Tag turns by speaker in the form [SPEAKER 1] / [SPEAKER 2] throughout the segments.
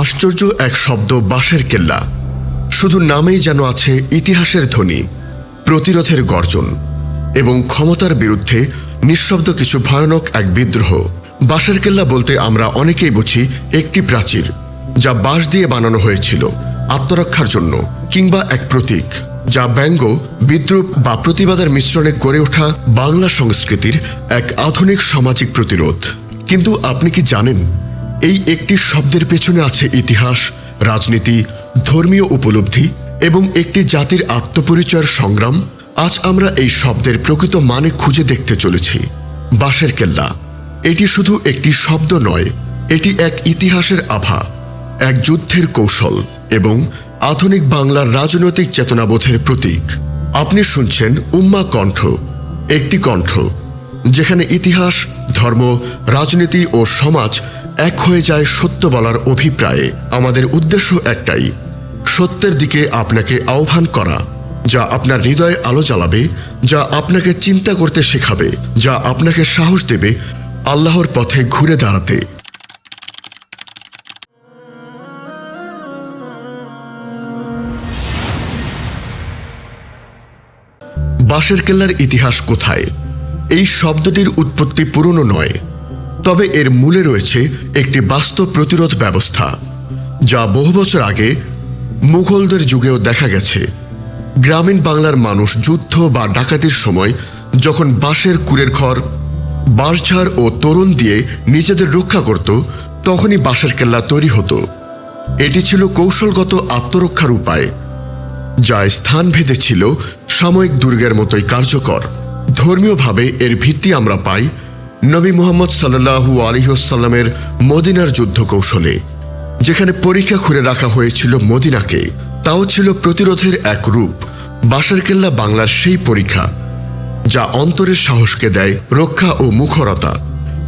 [SPEAKER 1] আশ্চর্য এক শব্দ বাঁশের কেল্লা। শুধু নামেই যেন আছে ইতিহাসের ধ্বনি, প্রতিরোধের গর্জন, এবং ক্ষমতার বিরুদ্ধে নিঃশব্দ কিছু ভয়ানক এক বিদ্রোহ। বাঁশের কেল্লা বলতে আমরা অনেকেই বুঝি একটি প্রাচীর, যা বাঁশ দিয়ে বানানো হয়েছিল, আত্মরক্ষার জন্য, কিংবা এক প্রতীক, যা ব্যঙ্গ, বিদ্রুপ বা প্রতিবাদের মিশ্রণে গড়ে ওঠা বাংলা সংস্কৃতির এক আধুনিক সামাজিক প্রতিরোধ। কিন্তু আপনি কি জানেন এই একটি শব্দের পেছনে আছে ইতিহাস, রাজনীতি, ধর্মীয় উপলব্ধি এবং একটি জাতির আত্মপরিচয়ের সংগ্রাম। আজ আমরা এই শব্দের প্রকৃত মানে খুঁজে দেখতে চলেছি। বাঁশের কেল্লা এটি শুধু একটি শব্দ নয়, এটি এক ইতিহাসের আভা, এক যুদ্ধের কৌশল এবং আধুনিক বাংলার রাজনৈতিক চেতনাবোধের প্রতীক। আপনি শুনছেন উম্মা কণ্ঠ, একটি কণ্ঠ, যেখানে ইতিহাস, ধর্ম, রাজনীতি ও সমাজ এক হয়ে যায় সত্য বলার অভিপ্রায়ে। আমাদের উদ্দেশ্য একটাই, সত্যের দিকে আপনাকে আহ্বান করা, যা আপনার হৃদয়ে আলো জ্বালাবে, যা আপনাকে চিন্তা করতে শেখাবে, যা আপনাকে সাহস দেবে আল্লাহর পথে ঘুরে দাঁড়াতে। বাঁশের কেল্লার ইতিহাস কোথায়? এই শব্দটির উৎপত্তি পুরনো নয়। তবে এর মূলে রয়েছে একটি বাস্তব প্রতিরোধ ব্যবস্থা, যা বহু বছর আগে মুঘলদের যুগেও দেখা গেছে। গ্রামীণ বাংলার মানুষ যুদ্ধ বা ডাকাতির সময় যখন বাঁশের কুড়ের ঘর বাঁশঝাড় ও তরুণ দিয়ে নিজেদের রক্ষা করত, তখনই বাঁশের কেল্লা তৈরি হতো। এটি ছিল কৌশলগত আত্মরক্ষার উপায়, যা স্থানভেদে ছিল সাময়িক দুর্গের মতোই কার্যকর। ধর্মীয়ভাবে এর ভিত্তি আমরা পাই নবী মোহাম্মদ সাল্লাহু আলিহসাল্লামের মদিনার যুদ্ধ কৌশলে যেখানে পরীক্ষা খুঁড়ে রাখা হয়েছিল মদিনাকে, তাও ছিল প্রতিরোধের এক রূপ, বাসার কেল্লা বাংলার সেই পরীক্ষা, যা অন্তরের সাহসকে দেয় রক্ষা ও মুখরতা।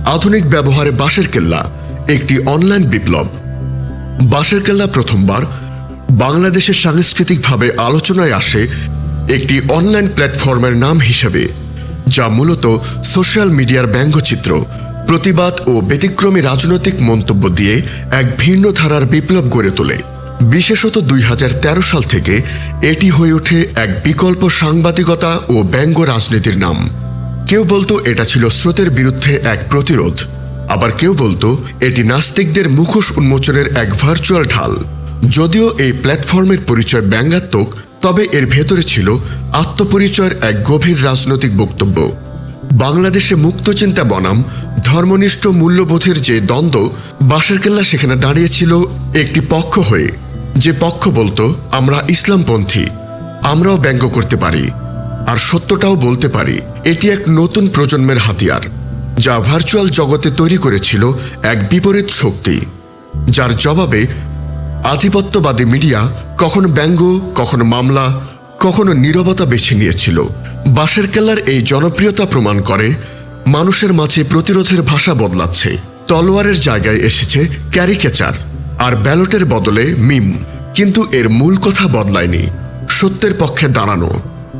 [SPEAKER 1] আধুনিক ব্যবহারে বাঁশের কেল্লা একটি অনলাইন বিপ্লব। বাঁশের কেল্লা প্রথমবার বাংলাদেশের সাংস্কৃতিকভাবে আলোচনায় আসে একটি অনলাইন প্ল্যাটফর্মের নাম হিসেবে। যা মূলত সোশ্যাল মিডিয়ার ব্যঙ্গচিত্র, প্রতিবাদ ও ব্যতিক্রমী রাজনৈতিক মন্তব্য দিয়ে এক ভিন্ন ধারার বিপ্লব গড়ে তোলে। বিশেষত দুই হাজার তেরো সাল থেকে এটি হয়ে ওঠে এক বিকল্প সাংবাদিকতা ও ব্যঙ্গ রাজনীতির নাম। কেউ বলতো এটা ছিল স্রোতের বিরুদ্ধে এক প্রতিরোধ, আবার কেউ বলতো এটি নাস্তিকদের মুখোশ উন্মোচনের এক ভার্চুয়াল ঢাল। যদিও এই প্ল্যাটফর্মের পরিচয় ব্যঙ্গাত্মক তবে এর ভেতরে ছিল আত্মপরিচয়ের এক গভীর রাজনৈতিক বক্তব্য। বাংলাদেশে মুক্তচিন্তা বনাম, ধর্মনিষ্ঠ মূল্যবোধের যে দ্বন্দ্ব বাঁশের কেল্লা সেখানে দাঁড়িয়েছিল একটি পক্ষ হয়ে। যে পক্ষ বলতো, আমরা ইসলামপন্থী, আমরাও ব্যঙ্গ করতে পারি। আর সত্যটাও বলতে পারি, এটি এক নতুন প্রজন্মের হাতিয়ার, যা ভার্চুয়াল জগতে তৈরি করেছিল এক বিপরীত শক্তি, যার জবাবে আধিপত্যবাদী মিডিয়া কখনো ব্যঙ্গ, কখনো মামলা, কখনো নীরবতা বেছে নিয়েছিল। বাঁশের কেল্লার এই জনপ্রিয়তা প্রমাণ করে মানুষের মাঝে প্রতিরোধের ভাষা বদলাচ্ছে। তলোয়ারের জায়গায় এসেছে ক্যারিকেচার আর ব্যালটের বদলে মিম। কিন্তু এর মূল কথা বদলায়নি, সত্যের পক্ষে দাঁড়ানো।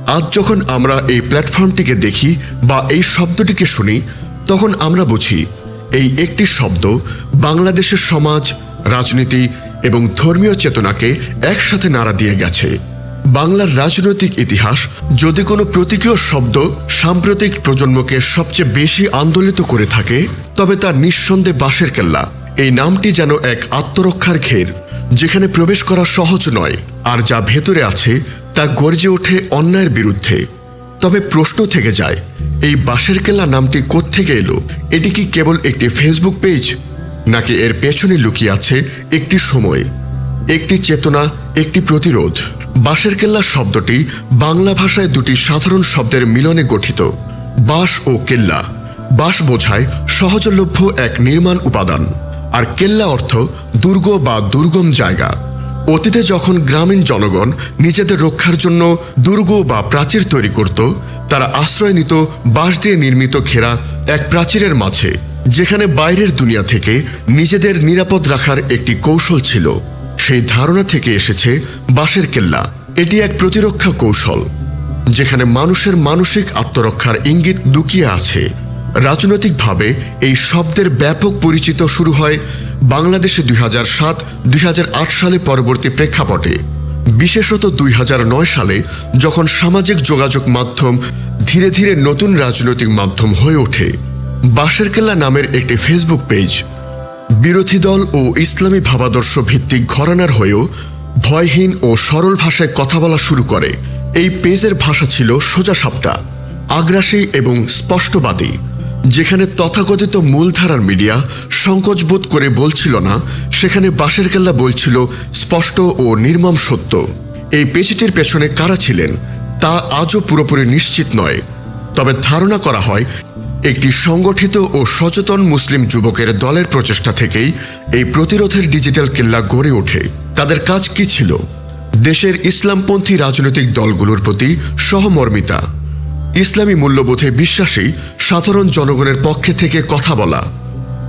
[SPEAKER 1] আজ যখন আমরা এই প্ল্যাটফর্মটিকে দেখি বা এই শব্দটিকে শুনি, তখন আমরা বুঝি, এই একটি শব্দ বাংলাদেশের সমাজ, রাজনীতি এবং ধর্মীয় চেতনাকে একসাথে নাড়া দিয়ে গেছে। বাংলার রাজনৈতিক ইতিহাস যদি কোনো প্রতীকীয় শব্দ সাম্প্রতিক প্রজন্মকে সবচেয়ে বেশি আন্দোলিত করে থাকে, তবে তার নিঃসন্দেহে বাঁশের কেল্লা। এই নামটি যেন এক আত্মরক্ষার ঘের, যেখানে প্রবেশ করা সহজ নয় আর যা ভেতরে আছে তা গর্জে ওঠে অন্যায়ের বিরুদ্ধে। তবে প্রশ্ন থেকে যায়, এই বাঁশের কেল্লা নামটি কোত্থেকে এলো? এটি কি কেবল একটি ফেসবুক পেজ নাকি এর পেছনে লুকিয়ে আছে একটি সময়, একটি চেতনা, একটি প্রতিরোধ? বাঁশের কেল্লা শব্দটি বাংলা ভাষায় দুটি সাধারণ শব্দের মিলনে গঠিত, বাঁশ ও কেল্লা। বাঁশ বোঝায় সহজলভ্য এক নির্মাণ উপাদান, আর কেল্লা অর্থ দুর্গ বা দুর্গম জায়গা। অতীতে যখন গ্রামীণ জনগণ নিজেদের রক্ষার জন্য দুর্গ বা প্রাচীর তৈরি করত, তারা আশ্রয় নিত বাঁশ দিয়ে নির্মিত ঘেরা এক প্রাচীরের মাঝে। যেখানে বাইরের দুনিয়া থেকে নিজেদের নিরাপদ রাখার একটি কৌশল ছিল, সেই ধারণা থেকে এসেছে বাঁশের কেল্লা। এটি এক প্রতিরক্ষা কৌশল, যেখানে মানুষের মানসিক আত্মরক্ষার ইঙ্গিত লুকিয়ে আছে। রাজনৈতিকভাবে এই শব্দের ব্যাপক পরিচিত শুরু হয় বাংলাদেশে দুই হাজার সাত, দুই সালে পরবর্তী প্রেক্ষাপটে। বিশেষত দুই হাজার নয় সালে যখন সামাজিক যোগাযোগ মাধ্যম ধীরে ধীরে নতুন রাজনৈতিক মাধ্যম হয়ে ওঠে। বাঁশের কেল্লা নামের একটি ফেসবুক পেজ বিরোধী দল ও ইসলামী ভাবাদর্শ ভিত্তিক ঘরানার হয়েও ভয়হীন ও সরল ভাষায় কথা বলা শুরু করে। এই পেজের ভাষা ছিল সোজা সাপটা, আগ্রাসী এবং স্পষ্টবাদী, যেখানে তথাকথিত মূলধারার মিডিয়া সংকোচবোধ করে বলছিল না, সেখানে বাঁশের কেল্লা বলছিল স্পষ্ট ও নির্মম সত্য। এই পেজটির পেছনে কারা ছিলেন, তা আজও পুরোপুরি নিশ্চিত নয়, তবে ধারণা করা হয় একটি সংগঠিত ও সচেতন মুসলিম যুবকের দলের প্রচেষ্টা থেকেই এই প্রতিরোধের ডিজিটাল কিল্লা গড়ে ওঠে। তাদের কাজ কি ছিল? দেশের ইসলামপন্থী রাজনৈতিক দলগুলোর প্রতি সহমর্মিতা। ইসলামী মূল্যবোধে বিশ্বাসী, সাধারণ জনগণের পক্ষে থেকে কথা বলা।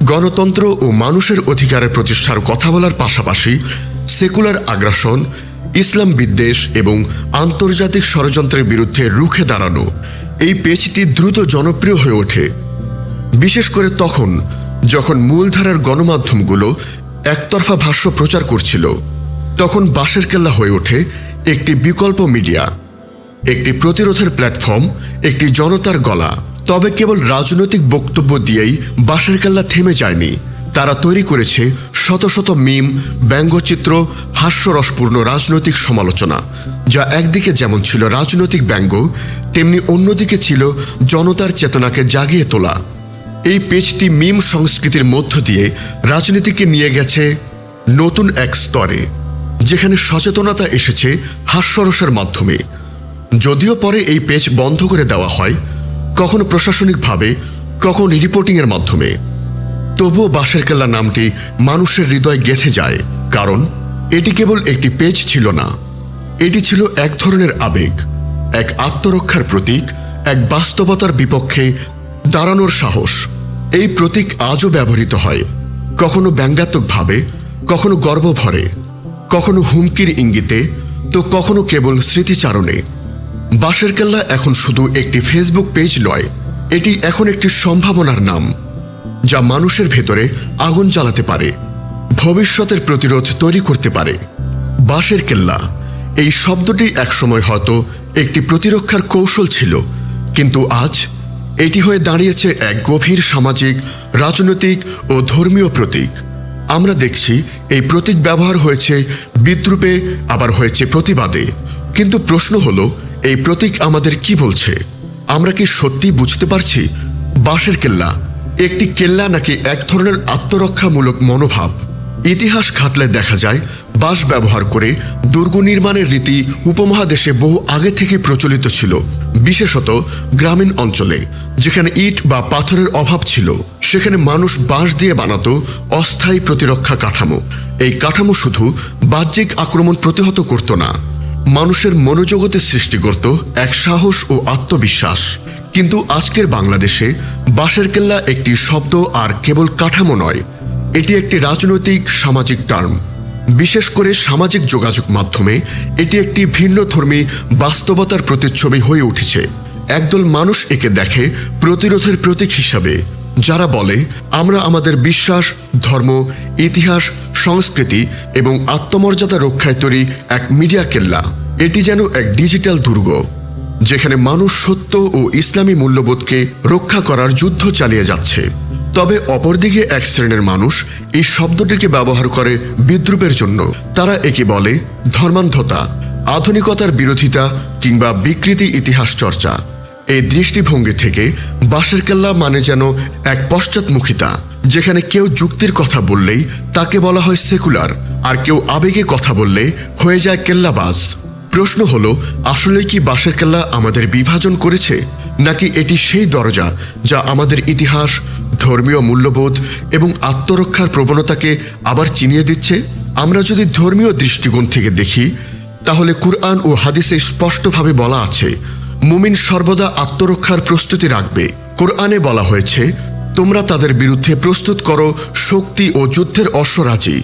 [SPEAKER 1] গণতন্ত্র ও মানুষের অধিকারের প্রতিষ্ঠার কথা বলার পাশাপাশি সেকুলার আগ্রাসন, ইসলাম বিদ্বেষ এবং আন্তর্জাতিক ষড়যন্ত্রের বিরুদ্ধে রুখে দাঁড়ানো। এই পেচটি দ্রুত জনপ্রিয় হয়ে ওঠে। বিশেষ করে তখন যখন মূলধারার গণমাধ্যমগুলো একতরফা ভাষ্য প্রচার করছিল, তখন বাঁশের কেল্লা হয়ে ওঠে একটি বিকল্প মিডিয়া, একটি প্রতিরোধের প্ল্যাটফর্ম, একটি জনতার গলা। তবে কেবল রাজনৈতিক বক্তব্য দিয়েই বাঁশের কেল্লা থেমে যায়নি। তারা তৈরি করেছে শত শত মিম, ব্যঙ্গচিত্র হাস্যরসপূর্ণ রাজনৈতিক সমালোচনা, যা একদিকে যেমন ছিল রাজনৈতিক ব্যঙ্গ, তেমনি অন্যদিকে ছিল জনতার চেতনাকে জাগিয়ে তোলা। এই পেজটি মিম সংস্কৃতির মধ্য দিয়ে রাজনীতিকে নিয়ে গেছে নতুন এক স্তরে, যেখানে সচেতনতা এসেছে হাস্যরসের মাধ্যমে। যদিও পরে এই পেজ বন্ধ করে দেওয়া হয়, কখনো প্রশাসনিকভাবে, কখনো রিপোর্টিংয়ের মাধ্যমে। তবুও বাঁশের কেল্লা নামটি মানুষের হৃদয় গেথে যায়, কারণ এটি কেবল একটি পেজ ছিল না। এটি ছিল এক ধরনের আবেগ, এক আত্মরক্ষার প্রতীক, এক বাস্তবতার বিপক্ষে দাঁড়ানোর সাহস। এই প্রতীক আজও ব্যবহৃত হয়। কখনো ব্যঙ্গাত্মকভাবে কখনো গর্ব ভরে কখনো হুমকির ইঙ্গিতে, তো কখনো কেবল স্মৃতিচারণে। বাঁশের কেল্লা এখন শুধু একটি ফেসবুক পেজ নয়, এটি এখন একটি সম্ভাবনার নাম, যা মানুষের ভেতরে আগুন জ্বালাতে পারে। ভবিষ্যতের প্রতিরোধ তৈরি করতে পারে। বাঁশের কেল্লা। এই শব্দটি একসময় হয়তো একটি প্রতিরক্ষার কৌশল ছিল, কিন্তু আজ এটি হয়ে দাঁড়িয়েছে এক গভীর সামাজিক, রাজনৈতিক ও ধর্মীয় প্রতীক। আমরা দেখছি এই প্রতীক ব্যবহার হয়েছে বিদ্রুপে, আবার হয়েছে প্রতিবাদে। কিন্তু প্রশ্ন হলো, এই প্রতীক আমাদের কি বলছে? আমরা কি সত্যি বুঝতে পারছি? বাঁশের কেল্লা। একটি কেল্লা নাকি এক ধরনের আত্মরক্ষামূলক মনোভাব? ইতিহাস ঘাটলে দেখা যায়, বাঁশ ব্যবহার করে দুর্গ নির্মাণের রীতি উপমহাদেশে বহু আগে থেকে প্রচলিত ছিল, বিশেষত গ্রামীণ অঞ্চলে, যেখানে ইট বা পাথরের অভাব ছিল। সেখানে মানুষ বাঁশ দিয়ে বানাতো অস্থায়ী প্রতিরক্ষা কাঠামো। এই কাঠামো শুধু বাহ্যিক আক্রমণ প্রতিহত করত না, মানুষের মনোজগতে সৃষ্টি করত এক সাহস ও আত্মবিশ্বাস। কিন্তু আজকের বাংলাদেশে বাঁশের কেল্লা একটি শব্দ আর কেবল কাঠামো নয় এটি একটি রাজনৈতিক সামাজিক টার্ম। বিশেষ করে সামাজিক যোগাযোগ মাধ্যমে এটি একটি ভিন্ন ধর্মী বাস্তবতার প্রতিচ্ছবি হয়ে উঠেছে। একদল মানুষ একে দেখে প্রতিরোধের প্রতীক হিসাবে, যারা বলে, আমরা আমাদের বিশ্বাস, ধর্ম, ইতিহাস, সংস্কৃতি এবং আত্মমর্যাদা রক্ষায় তৈরি এক মিডিয়া কেল্লা। এটি যেন এক ডিজিটাল দুর্গ, যেখানে মানুষ সত্য ও ইসলামী মূল্যবোধকে রক্ষা করার যুদ্ধ চালিয়ে যাচ্ছে। তবে অপরদিকে এক শ্রেণির মানুষ এই শব্দটিকে ব্যবহার করে বিদ্রুপের জন্য। তারা একে বলে ধর্মান্ধতা, আধুনিকতার বিরোধিতা কিংবা বিকৃতি ইতিহাস চর্চা। এই দৃষ্টিভঙ্গি থেকে বাঁশের কেল্লা মানে যেন এক পশ্চাৎমুখিতা, যেখানে কেউ যুক্তির কথা বললেই তাকে বলা হয় সেকুলার আর কেউ আবেগে কথা বললে হয়ে যায় কেল্লাবাজ। প্রশ্ন হলো, আসলে কি বাঁশের কেল্লা আমাদের বিভাজন করেছে, নাকি এটি সেই দরজা যা আমাদের ইতিহাস ধর্মীয় মূল্যবোধ এবং আত্মরক্ষার প্রবণতাকে আবার চিনিয়ে দিচ্ছে? আমরা যদি ধর্মীয় দৃষ্টিকোণ থেকে দেখি, তাহলে কুরআন ও হাদিসে স্পষ্টভাবে বলা আছে, মুমিন সর্বদা আত্মরক্ষার প্রস্তুতি রাখবে। কোরআনে বলা হয়েছে, তোমরা তাদের বিরুদ্ধে প্রস্তুত করো, শক্তি ও যুদ্ধের অশ্বরাজি,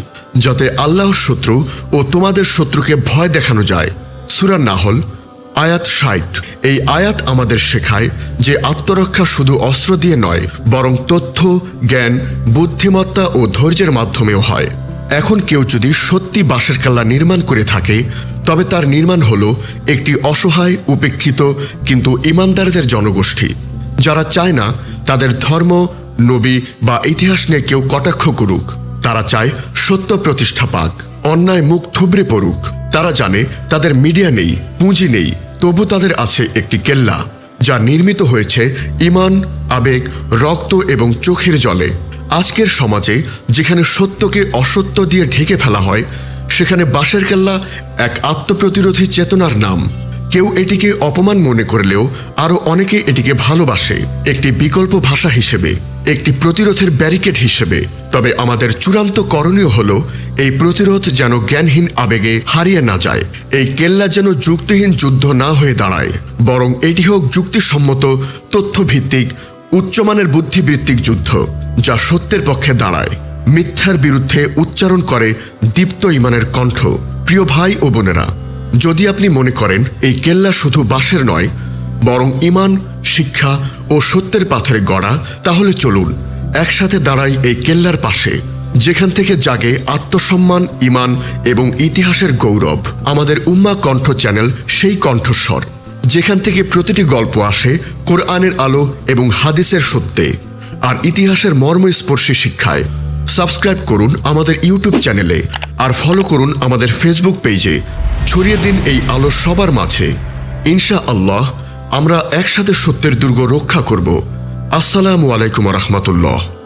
[SPEAKER 1] যাতে আল্লাহর শত্রু ও তোমাদের শত্রুকে ভয় দেখানো যায়। সুরা নাহল আয়াত ষাট। এই আয়াত আমাদের শেখায় যে আত্মরক্ষা শুধু অস্ত্র দিয়ে নয়, বরং তথ্য, জ্ঞান, বুদ্ধিমত্তা ও ধৈর্যের মাধ্যমেও হয়। এখন কেউ যদি সত্যি বাঁশের কেল্লা নির্মাণ করে থাকে, তবে তার নির্মাণ হলো একটি অসহায়, উপেক্ষিত, কিন্তু ইমানদারদের জনগোষ্ঠী। যারা চায় না তাদের ধর্ম, নবী বা ইতিহাস নিয়ে কেউ কটাক্ষ করুক। তারা চায় সত্য প্রতিষ্ঠা পাক, অন্যায় মুখ থুবড়ে পড়ুক। তারা জানে তাদের মিডিয়া নেই, পুঁজি নেই, তবু তাদের আছে একটি কেল্লা, যা নির্মিত হয়েছে ইমান, আবেগ, রক্ত এবং চোখের জলে। আজকের সমাজে যেখানে সত্যকে অসত্য দিয়ে ঢেকে ফেলা হয়, সেখানে বাঁশের কেল্লা এক আত্মপ্রতিরোধী চেতনার নাম। কেউ এটিকে অপমান মনে করলেও আরও অনেকে এটিকে ভালোবাসে, একটি বিকল্প ভাষা হিসেবে। একটি প্রতিরোধের ব্যারিকেড হিসেবে, তবে আমাদের চূড়ান্ত করণীয় হল, এই প্রতিরোধ যেন জ্ঞানহীন আবেগে হারিয়ে না যায়, এই কেল্লা যেন যুক্তিহীন যুদ্ধ না হয়ে দাঁড়ায়, বরং এটি হোক যুক্তিসম্মত, তথ্যভিত্তিক, উচ্চমানের বুদ্ধিবৃত্তিক যুদ্ধ, যা সত্যের পক্ষে দাঁড়ায়, মিথ্যার বিরুদ্ধে উচ্চারণ করে দীপ্ত ইমানের কণ্ঠ। প্রিয় ভাই ও বোনেরা, যদি আপনি মনে করেন এই কেল্লা শুধু বাসের নয়, বরং ইমান, শিক্ষা ও সত্যের পাথরে গড়া, তাহলে চলুন, একসাথে দাঁড়াই এই কেল্লার পাশে, যেখান থেকে জাগে আত্মসম্মান ইমান এবং ইতিহাসের গৌরব। আমাদের উম্মা কণ্ঠ চ্যানেল সেই কণ্ঠস্বর, যেখান থেকে প্রতিটি গল্প আসে কোরআনের আলো এবং হাদিসের সত্যে, আর ইতিহাসের মর্মস্পর্শী শিক্ষায়। সাবস্ক্রাইব করুন আমাদের ইউটিউব চ্যানেলে, আর ফলো করুন আমাদের ফেসবুক পেজে, ছড়িয়ে দিন এই আলো সবার মাঝে। ইনশা আল্লাহ আমরা একসাথে সত্যের দুর্গ রক্ষা করব। আসসালামু আলাইকুম রহমতুল্লাহ।